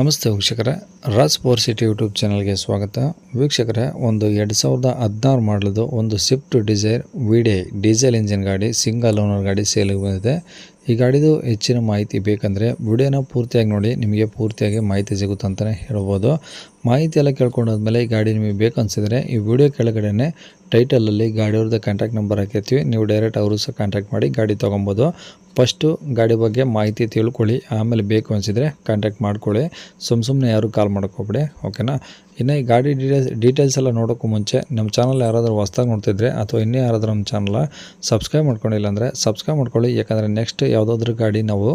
ನಮಸ್ತೆ ವೀಕ್ಷಕರೇ, Raj power city YouTube ಚಾನಲ್ಗೆ ಸ್ವಾಗತ. ವೀಕ್ಷಕರೇ, ಒಂದು ಎರಡು ಸಾವಿರದ ಹದಿನಾರು ಮಾಡಲದು ಒಂದು ಸ್ವಿಫ್ಟ್ ಡಿಸೈರ್ ವಿಡೆ ಡೀಸೆಲ್ ಇಂಜಿನ್ ಗಾಡಿ, ಸಿಂಗಲ್ ಓನರ್ ಗಾಡಿ ಸೇಲಿಗೆ ಬಂದಿದೆ. ಈ ಗಾಡಿದು ಹೆಚ್ಚಿನ ಮಾಹಿತಿ ಬೇಕಂದರೆ ವಿಡಿಯೋನ ಪೂರ್ತಿಯಾಗಿ ನೋಡಿ, ನಿಮಗೆ ಪೂರ್ತಿಯಾಗಿ ಮಾಹಿತಿ ಸಿಗುತ್ತೆ ಅಂತಲೇ ಹೇಳ್ಬೋದು. ಮಾಹಿತಿ ಎಲ್ಲ ಕೇಳ್ಕೊಂಡಾದ್ಮೇಲೆ ಈ ಗಾಡಿ ನಿಮಗೆ ಬೇಕು ಅನಿಸಿದರೆ ಈ ವಿಡಿಯೋ ಕೆಳಗಡೆನೆ ಟೈಟಲಲ್ಲಿ ಗಾಡಿಯವ್ರದ್ದು ಕಾಂಟ್ಯಾಕ್ಟ್ ನಂಬರ್ ಹಾಕಿರ್ತೀವಿ. ನೀವು ಡೈರೆಕ್ಟ್ ಅವರು ಸಹ ಕಾಂಟ್ಯಾಕ್ಟ್ ಮಾಡಿ ಗಾಡಿ ತೊಗೊಬೋದು. ಫಸ್ಟು ಗಾಡಿ ಬಗ್ಗೆ ಮಾಹಿತಿ ತಿಳ್ಕೊಳ್ಳಿ. ಆಮೇಲೆ ಬೇಕು ಅನಿಸಿದರೆ ಕಾಂಟ್ಯಾಕ್ಟ್ ಮಾಡ್ಕೊಳ್ಳಿ. ಸುಮ್ಮ ಸುಮ್ಮನೆ ಯಾರು ಕಾಲ್ ಮಾಡ್ಕೋಬೇಡಿ ಓಕೆನಾ ಇನ್ನು ಈ ಗಾಡಿ ಡೀಟೇಲ್ಸ್ ಡೀಟೇಲ್ಸ್ ಎಲ್ಲ ನೋಡೋಕ್ಕೂ ಮುಂಚೆ ನಮ್ಮ ಚಾನಲ್ ಯಾರಾದರೂ ಹೊಸ್ದಾಗಿ ನೋಡ್ತಿದ್ರೆ ಅಥವಾ ಇನ್ನೂ ಯಾರಾದರೂ ನಮ್ಮ ಚಾನಲ್ ಸಬ್ಸ್ಕ್ರೈಬ್ ಮಾಡ್ಕೊಂಡಿಲ್ಲ ಅಂದರೆ ಸಬ್ಸ್ಕ್ರೈಬ್ ಮಾಡ್ಕೊಳ್ಳಿ. ಯಾಕಂದರೆ ನೆಕ್ಸ್ಟ್ ಯಾವುದಾದ್ರೂ ಗಾಡಿ ನಾವು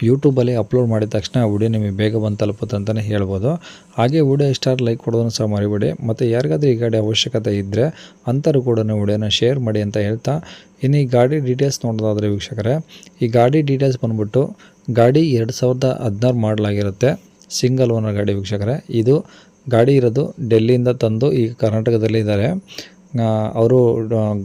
ಯೂಟ್ಯೂಬಲ್ಲಿ ಅಪ್ಲೋಡ್ ಮಾಡಿದ ತಕ್ಷಣ ವಿಡಿಯೋ ನಿಮಗೆ ಬೇಗ ಬಂದು ತಲುಪುತ್ತೆ ಅಂತಲೇ ಹೇಳ್ಬೋದು. ಹಾಗೆ ವಿಡಿಯೋ ಸ್ಟಾರ್ ಲೈಕ್ ಕೊಡೋದನ್ನು ಸಹ ಮರಿಬೇಡಿ. ಮತ್ತು ಯಾರಿಗಾದ್ರೂ ಈ ಗಾಡಿ ಅವಶ್ಯಕತೆ ಇದ್ದರೆ ಅಂಥವ್ರು ಕೂಡ ವಿಡಿಯೋನ ಶೇರ್ ಮಾಡಿ ಅಂತ ಹೇಳ್ತಾ ಇನ್ನು ಈ ಗಾಡಿ ಡೀಟೇಲ್ಸ್ ನೋಡೋದಾದರೆ ವೀಕ್ಷಕರೇ, ಈ ಗಾಡಿ ಡೀಟೇಲ್ಸ್ ಬಂದ್ಬಿಟ್ಟು ಗಾಡಿ ಎರಡು ಸಾವಿರದ ಹದಿನಾರು ಮಾಡಲಾಗಿರುತ್ತೆ ಸಿಂಗಲ್ ಓನರ್ ಗಾಡಿ ವೀಕ್ಷಕರೇ. ಇದು ಗಾಡಿ ಇರೋದು ಡೆಲ್ಲಿಯಿಂದ ತಂದು ಈಗ ಕರ್ನಾಟಕದಲ್ಲಿ ಇದ್ದಾರೆ ಅವರು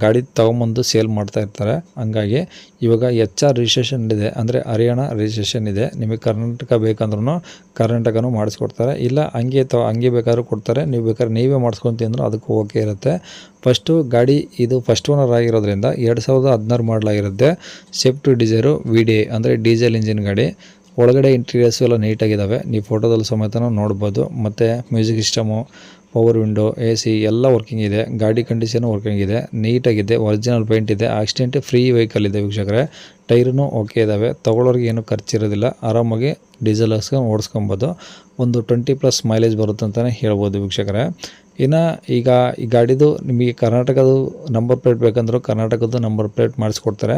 ಗಾಡಿ ತೊಗೊಂಬಂದು ಸೇಲ್ ಮಾಡ್ತಾ ಇರ್ತಾರೆ. ಹಂಗಾಗಿ ಇವಾಗ ಎಚ್ ಆರ್ ರಿಜಿಸ್ಟ್ರೇಷನ್ ಇದೆ. ಅಂದರೆ ಹರಿಯಾಣ ರಿಜಿಸ್ಟ್ರೇಷನ್ ಇದೆ. ನಿಮಗೆ ಕರ್ನಾಟಕ ಬೇಕಂದ್ರೂ ಕರ್ನಾಟಕನೂ ಮಾಡಿಸ್ಕೊಡ್ತಾರೆ. ಇಲ್ಲ ಹಂಗೆ ತೊ, ಹಂಗೆ ಬೇಕಾದ್ರೂ ಕೊಡ್ತಾರೆ. ನೀವು ಬೇಕಾದ್ರೆ ನೀವೇ ಮಾಡಿಸ್ಕೊತೀವಿ ಅಂದರೂ ಅದಕ್ಕೂ ಓಕೆ ಇರುತ್ತೆ. ಫಸ್ಟು ಗಾಡಿ ಇದು ಫಸ್ಟ್ ಓನರ್ ಆಗಿರೋದ್ರಿಂದ ಎರಡು ಸಾವಿರದ ಹದಿನಾರು ಮಾಡಲಾಗಿರುತ್ತೆ ಸೇಫ್ಟಿ ಡಿಸೈರು ವಿ ಡಿ ಅಂದರೆ ಡೀಸೆಲ್ ಇಂಜಿನ್ ಗಾಡಿ. ಒಳಗಡೆ ಇಂಟೀರಿಯರ್ಸು ಎಲ್ಲ ನೀಟಾಗಿದ್ದಾವೆ ನೀವು ಫೋಟೋದಲ್ಲಿ ಸಮೇತನೂ ನೋಡ್ಬೋದು. ಮತ್ತು music system power window A C ಎಲ್ಲ ವರ್ಕಿಂಗ್ ಇದೆ. ಗಾಡಿ ಕಂಡೀಷನ್ ವರ್ಕಿಂಗ್ ಇದೆ. ನೀಟಾಗಿದೆ ಒರಿಜಿನಲ್ ಪೇಂಟ್ ಇದೆ. ಆಕ್ಸಿಡೆಂಟ್ ಫ್ರೀ ವೆಹಿಕಲ್ ಇದೆ ವೀಕ್ಷಕರೇ. ಟೈರ್ನು ಓಕೆ ಇದ್ದಾವೆ ತೊಗೊಳೋರಿಗೆ ಏನು ಖರ್ಚಿರೋದಿಲ್ಲ ಆರಾಮಾಗಿ ಡೀಸೆಲ್ ಹಾಕ್ಸ್ಕೊಂಡು ಓಡಿಸ್ಕೊಬೋದು. ಒಂದು ಟ್ವೆಂಟಿ ಪ್ಲಸ್ ಮೈಲೇಜ್ ಬರುತ್ತೆ ಅಂತಲೇ ಹೇಳ್ಬೋದು ವೀಕ್ಷಕರೇ. ಇನ್ನು ಈಗ ಈ ಗಾಡಿದು ನಿಮಗೆ ಕರ್ನಾಟಕದ ನಂಬರ್ ಪ್ಲೇಟ್ ಬೇಕಂದ್ರೂ ಕರ್ನಾಟಕದ್ದು ನಂಬರ್ ಪ್ಲೇಟ್ ಮಾಡಿಸ್ಕೊಡ್ತಾರೆ.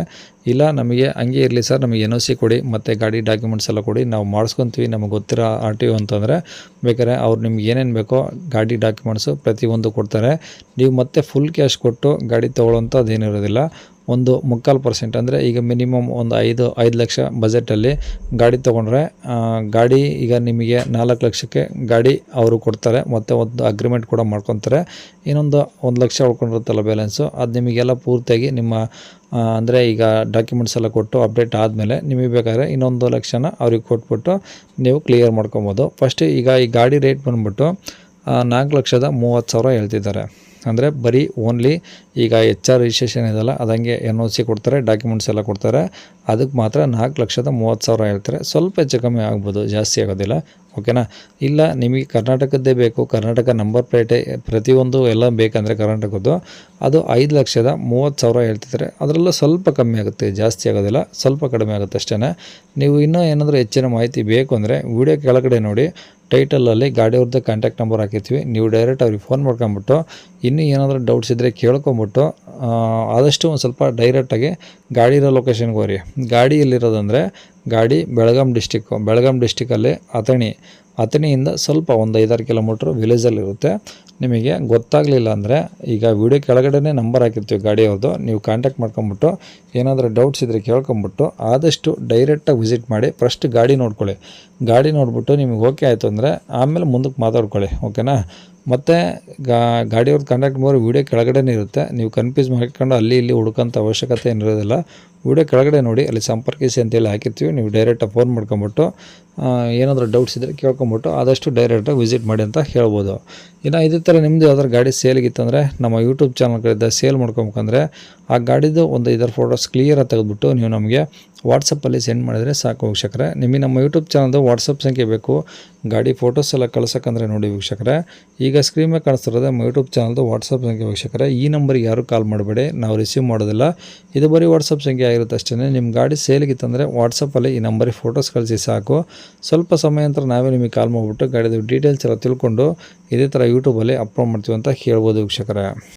ಇಲ್ಲ ನಮಗೆ ಹಂಗೆ ಇರಲಿ ಸರ್, ನಮಗೆ ಎನ್ ಒ ಸಿ ಕೊಡಿ, ಮತ್ತು ಗಾಡಿ ಡಾಕ್ಯುಮೆಂಟ್ಸ್ ಎಲ್ಲ ಕೊಡಿ, ನಾವು ಮಾಡಿಸ್ಕೊತೀವಿ. ನಮಗೆ ಗೊತ್ತಿರೋ ಆರ್ ಟಿ ಒ ಅಂತಂದರೆ ಬೇಕಾದ್ರೆ ಅವ್ರು ನಿಮ್ಗೆ ಏನೇನು ಬೇಕೋ ಗಾಡಿ ಡಾಕ್ಯುಮೆಂಟ್ಸು ಪ್ರತಿಯೊಂದು ಕೊಡ್ತಾರೆ. ನೀವು ಮತ್ತೆ ಫುಲ್ ಕ್ಯಾಶ್ ಕೊಟ್ಟು ಗಾಡಿ ತೊಗೊಳ್ಳೋಂಥದ್ದು ಏನಿರೋದಿಲ್ಲ. ಒಂದು ಮುಕ್ಕಾಲು ಪರ್ಸೆಂಟ್ ಅಂದರೆ ಈಗ ಮಿನಿಮಮ್ ಒಂದು ಐದು ಐದು ಲಕ್ಷ ಬಜೆಟಲ್ಲಿ ಗಾಡಿ ತೊಗೊಂಡ್ರೆ ಗಾಡಿ ಈಗ ನಿಮಗೆ ನಾಲ್ಕು ಲಕ್ಷಕ್ಕೆ ಗಾಡಿ ಅವರು ಕೊಡ್ತಾರೆ, ಮತ್ತು ಒಂದು ಅಗ್ರಿಮೆಂಟ್ ಕೂಡ ಮಾಡ್ಕೊತಾರೆ. ಇನ್ನೊಂದು ಒಂದು ಲಕ್ಷ ಉಳ್ಕೊಂಡಿರುತ್ತಲ್ಲ ಬ್ಯಾಲೆನ್ಸು ಅದು ನಿಮಗೆಲ್ಲ ಪೂರ್ತಿಯಾಗಿ ನಿಮ್ಮ ಅಂದರೆ ಈಗ ಡಾಕ್ಯುಮೆಂಟ್ಸ್ ಎಲ್ಲ ಕೊಟ್ಟು ಅಪ್ಡೇಟ್ ಆದಮೇಲೆ ನಿಮಗೆ ಬೇಕಾದ್ರೆ ಇನ್ನೊಂದು ಲಕ್ಷನ ಅವ್ರಿಗೆ ಕೊಟ್ಬಿಟ್ಟು ನೀವು ಕ್ಲಿಯರ್ ಮಾಡ್ಕೊಬೋದು. ಫಸ್ಟ್ ಈಗ ಈ ಗಾಡಿ ರೇಟ್ ಬಂದ್ಬಿಟ್ಟು ನಾಲ್ಕು ಲಕ್ಷದ ಮೂವತ್ತು ಸಾವಿರ ಹೇಳ್ತಿದ್ದಾರೆ. ಅಂದರೆ ಬರೀ ಓನ್ಲಿ ಈಗ ಎಚ್ ಆರ್ ರಿಜಿಸ್ಟ್ರೇಷನ್ ಇದೆಲ್ಲ, ಅದಂಗೆ ಎನ್ ಒ ಸಿ ಕೊಡ್ತಾರೆ ಡಾಕ್ಯುಮೆಂಟ್ಸ್ ಎಲ್ಲ ಕೊಡ್ತಾರೆ. ಅದಕ್ಕೆ ಮಾತ್ರ ನಾಲ್ಕು ಲಕ್ಷದ ಮೂವತ್ತು ಸಾವಿರ ಹೇಳ್ತಾರೆ. ಸ್ವಲ್ಪ ಹೆಚ್ಚು ಕಮ್ಮಿ ಆಗ್ಬೋದು, ಜಾಸ್ತಿ ಆಗೋದಿಲ್ಲ. ಓಕೆನಾ ಇಲ್ಲ, ನಿಮಗೆ ಕರ್ನಾಟಕದ್ದೇ ಬೇಕು. ಕರ್ನಾಟಕ ನಂಬರ್ ಪ್ಲೇಟೇ ಪ್ರತಿಯೊಂದು ಎಲ್ಲ ಬೇಕಂದರೆ ಕರ್ನಾಟಕದ್ದು. ಅದು ಐದು ಲಕ್ಷದ ಮೂವತ್ತು ಸಾವಿರ ಹೇಳ್ತಿದ್ದಾರೆ ಅದರಲ್ಲೂ ಸ್ವಲ್ಪ ಕಮ್ಮಿ ಆಗುತ್ತೆ, ಜಾಸ್ತಿ ಆಗೋದಿಲ್ಲ. ಸ್ವಲ್ಪ ಕಡಿಮೆ ಆಗುತ್ತೆ ಅಷ್ಟೇ ನೀವು ಇನ್ನೂ ಏನಾದರೂ ಹೆಚ್ಚಿನ ಮಾಹಿತಿ ಬೇಕು ಅಂದರೆ ವಿಡಿಯೋ ಕೆಳಗಡೆ ನೋಡಿ ಟೈಟಲಲ್ಲಿ ಗಾಡಿಯವ್ರದ್ದು ಕಾಂಟ್ಯಾಕ್ಟ್ ನಂಬರ್ ಹಾಕಿರ್ತೀವಿ. ನೀವು ಡೈರೆಕ್ಟ್ ಅವ್ರಿಗೆ ಫೋನ್ ಮಾಡ್ಕೊಂಬಿಟ್ಟು, ಇನ್ನೂ ಏನಾದರೂ ಡೌಟ್ಸ್ ಇದ್ದರೆ ಕೇಳ್ಕೊಂಬಿಟ್ಟು ಆದಷ್ಟು ಒಂದು ಸ್ವಲ್ಪ ಡೈರೆಕ್ಟಾಗಿ ಗಾಡಿ ಇರೋ ಲೊಕೇಶನ್ಗೆ ಹೋಗ್ರಿ. ಗಾಡಿ ಎಲ್ಲಿರೋದಂದರೆ, ಗಾಡಿ ಬೆಳಗಾಂ ಡಿಸ್ಟಿಕ್ಕು ಬೆಳಗಾಂ ಡಿಸ್ಟಿಕಲ್ಲಿ ಅಥಣಿ. ಅಥಣಿಯಿಂದ ಸ್ವಲ್ಪ ಒಂದು ಐದಾರು ಕಿಲೋಮೀಟ್ರ್ ವಿಲೇಜಲ್ಲಿರುತ್ತೆ ನಿಮಗೆ ಗೊತ್ತಾಗಲಿಲ್ಲ ಅಂದರೆ ಈಗ ವಿಡಿಯೋ ಕೆಳಗಡೆ ನಂಬರ್ ಹಾಕಿರ್ತೀವಿ ಗಾಡಿಯವ್ರದ್ದು ನೀವು ಕಾಂಟ್ಯಾಕ್ಟ್ ಮಾಡ್ಕೊಂಬಿಟ್ಟು ಏನಾದರೂ ಡೌಟ್ಸ್ ಇದ್ದರೆ ಕೇಳ್ಕೊಂಬಿಟ್ಟು ಆದಷ್ಟು ಡೈರೆಕ್ಟಾಗಿ ವಿಸಿಟ್ ಮಾಡಿ ಫಸ್ಟ್ ಗಾಡಿ ನೋಡ್ಕೊಳ್ಳಿ. ಗಾಡಿ ನೋಡಿಬಿಟ್ಟು ನಿಮಗೆ ಓಕೆ ಆಯಿತು ಅಂದರೆ ಆಮೇಲೆ ಮುಂದಕ್ಕೆ ಮಾತಾಡ್ಕೊಳ್ಳಿ ಓಕೆನಾ ಮತ್ತು ಗಾ ಗಾಡಿಯವ್ರದ್ದು ಕಾಂಟ್ಯಾಕ್ಟ್ ನಂಬರ್ ವೀಡಿಯೋ ಕೆಳಗಡೆ ಇರುತ್ತೆ. ನೀವು ಕನ್ಫ್ಯೂಸ್ ಮಾಡ್ಕೊಂಡು ಅಲ್ಲಿ ಇಲ್ಲಿ ಹುಡುಕೋಂಥ ಅವಶ್ಯಕತೆ ಏನಿರೋದಿಲ್ಲ. ವೀಡಿಯೋ ಕೆಳಗಡೆ ನೋಡಿ, ಅಲ್ಲಿ ಸಂಪರ್ಕಿಸಿ ಅಂತೇಳಿ ಹಾಕಿರ್ತೀವಿ. ನೀವು ಡೈರೆಕ್ಟಾಗಿ ಫೋನ್ ಮಾಡ್ಕೊಂಬಿಟ್ಟು ಏನಾದರೂ ಡೌಟ್ಸ್ ಇದ್ದರೆ ಕೇಳ್ಕೊಂಬಿಟ್ಟು, ಆದಷ್ಟು ಡೈರೆಕ್ಟಾಗಿ ವಿಸಿಟ್ ಮಾಡಿ ಅಂತ ಹೇಳ್ಬೋದು. ಇನ್ನು ಇದೇ ಥರ ನಿಮ್ಮದು ಯಾವ್ದಾರು ಗಾಡಿ ಸೇಲ್ಗಿತ್ತಂದರೆ ನಮ್ಮ ಯೂಟ್ಯೂಬ್ ಚಾನಲ್ಗಳಿದ್ದ ಕಡೆಯಿಂದ ಸೇಲ್ ಮಾಡ್ಕೊಬೇಕಂದ್ರೆ ಆ ಗಾಡಿದು ಒಂದು ಇದರ ಫೋಟೋಸ್ ಕ್ಲಿಯರಾಗಿ ತೆಗೆದುಬಿಟ್ಟು ನೀವು ನಮಗೆ ವಾಟ್ಸಪ್ಪಲ್ಲಿ ಸೆಂಡ್ ಮಾಡಿದರೆ ಸಾಕು ವೀಕ್ಷಕರೆ. ನಿಮಗೆ ನಮ್ಮ ಯೂಟ್ಯೂಬ್ ಚಾನಲ್ದು ವಾಟ್ಸಪ್ ಸಂಖ್ಯೆ ಬೇಕು. ಗಾಡಿ ಫೋಟೋಸ್ ಎಲ್ಲ ಕಳ್ಸೋಕ್ಕಂದ್ರೆ ನೋಡಿ ವೀಕ್ಷಕರೆ. ಈಗ ಸ್ಕ್ರೀನ್ ಮೇಲೆ ಕಾಣಿಸ್ತಿರೋದು ನಮ್ಮ ಯೂಟ್ಯೂಬ್ ಚಾನಲ್ದು ವಾಟ್ಸಪ್ ಸಂಖ್ಯೆ ವೀಕ್ಷಕರೆ. ಈ ನಂಬರ್ಗೆ ಯಾರು ಕಾಲ್ ಮಾಡಬೇಡಿ, ನಾವು ರಿಸೀವ್ ಮಾಡೋದಿಲ್ಲ. ಇದು ಬರೀ ವಾಟ್ಸಪ್ ಸಂಖ್ಯೆ ಆಗಿರುತ್ತೆ ಅಷ್ಟೇ ನಿಮ್ಮ ಗಾಡಿ ಸೇಲ್ಗಿತ್ತಂದರೆ ವಾಟ್ಸಪ್ಪಲ್ಲಿ ಈ ನಂಬರಿಗೆ ಫೋಟೋಸ್ ಕಳಿಸಿ ಸಾಕು. ಸ್ವಲ್ಪ ಸಮಯ ನಂತರ ನಾವೇ ನಿಮಗೆ ಕಾಲ್ ಮಾಡಿಬಿಟ್ಟು ಗಾಡಿದು ಡೀಟೇಲ್ಸ್ ಎಲ್ಲ ತಿಳ್ಕೊಂಡು ಇದೇ ಥರ ಯೂಟ್ಯೂಬಲ್ಲಿ ಅಪ್ಲೋಡ್ ಮಾಡ್ತೀವಿ ಅಂತ ಹೇಳ್ಬೋದು ವೀಕ್ಷಕರೇ.